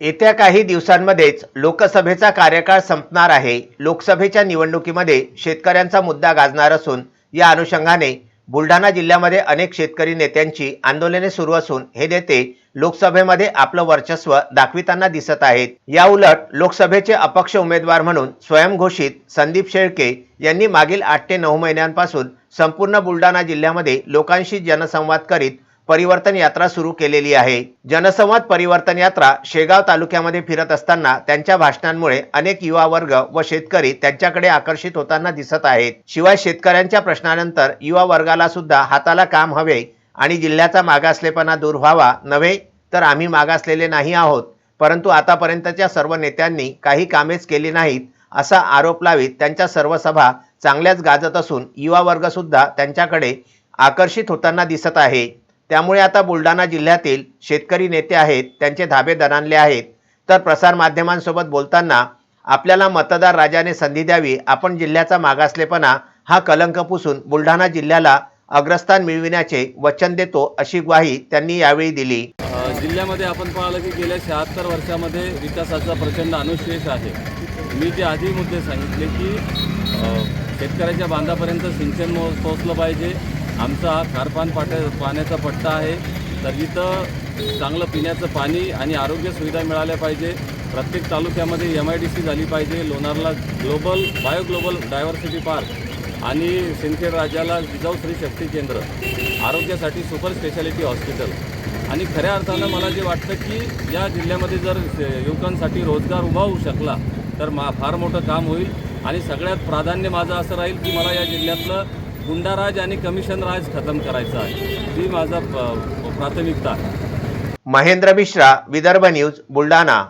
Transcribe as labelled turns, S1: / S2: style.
S1: येत्या काही दिवसांमध्येच लोकसभेचा कार्यकाळ संपणार आहे. लोकसभेच्या निवडणुकीमध्ये शेतकऱ्यांचा मुद्दा गाजणार असून या अनुषंगाने बुलढाणा जिल्ह्यामध्ये अनेक शेतकरी नेत्यांची आंदोलने सुरू असून हे नेते लोकसभेमध्ये आपलं वर्चस्व दाखविताना दिसत आहेत. या उलट लोकसभेचे अपक्ष उमेदवार म्हणून स्वयंघोषित संदीप शेळके यांनी मागील आठ ते नऊ महिन्यांपासून संपूर्ण बुलढाणा जिल्ह्यामध्ये लोकांशी जनसंवाद करीत परिवर्तन यात्रा सुरू केलेली आहे. जनसंवाद परिवर्तन यात्रा शेगाव तालुक्यामध्ये फिरत असताना त्यांच्या भाषणांमुळे अनेक युवा वर्ग व शेतकरी त्यांच्याकडे आकर्षित होताना दिसत आहेत. शिवाय शेतकऱ्यांच्या प्रश्नानंतर युवा वर्गाला सुद्धा हाताला काम हवे आणि जिल्ह्याचा मागासलेपणा दूर व्हावा नव्हे तर आम्ही मागासलेले नाही आहोत. परंतु आतापर्यंतच्या सर्व नेत्यांनी काही कामेच केली नाहीत असा आरोप लावित त्यांच्या सर्व सभा चांगल्याच गाजत असून युवा वर्ग सुद्धा त्यांच्याकडे आकर्षित होताना दिसत आहे. त्यामुळे आता बुलढाणा जिल्ह्यातील शेतकरी नेते आहेत त्यांचे धाबे दणाणले आहेत. तर प्रसारमाध्यमांसोबत बोलताना आपल्याला मतदार राजाने संधी द्यावी आपण जिल्ह्याचा मागासलेपणा हा कलंक पुसून बुलढाणा जिल्ह्याला अग्रस्थान मिळविण्याचे वचन देतो अशी ग्वाही त्यांनी यावेळी दिली.
S2: जिल्ह्यामध्ये आपण पाहिलं की गेल्या शहात्तर वर्षामध्ये विकासाचा प्रचंड अनुशेष आहे. मी जे आधी मुद्दे सांगितले की शेतकऱ्याच्या बांधापर्यंत सिंचन पोहोचलं पाहिजे. आमचा हा खारपान पाट्या पाण्याचा पट्टा आहे. तर इथं चांगलं पिण्याचं पाणी आणि आरोग्य सुविधा मिळाल्या पाहिजे. प्रत्येक तालुक्यामध्ये एम आय डी सी झाली पाहिजे. लोणारला global bio global diversity park आणि सिंदखेड राज्याला जिजाऊ श्री शक्ती केंद्र. आरोग्यासाठी सुपर स्पेशालिटी हॉस्पिटल. आणि खऱ्या अर्थानं मला जे वाटतं की या जिल्ह्यामध्ये जर युवकांसाठी रोजगार उभा होऊ शकला तर मा फार मोठं काम होईल. आणि सगळ्यात प्राधान्य माझं असं राहील की मला या जिल्ह्यातलं गुंडाराज आणि कमिशन राज खतम करायचं आहे. ही माझा प्राथमिकता आहे.
S1: महेंद्र मिश्रा विदर्भ न्यूज बुलढाणा.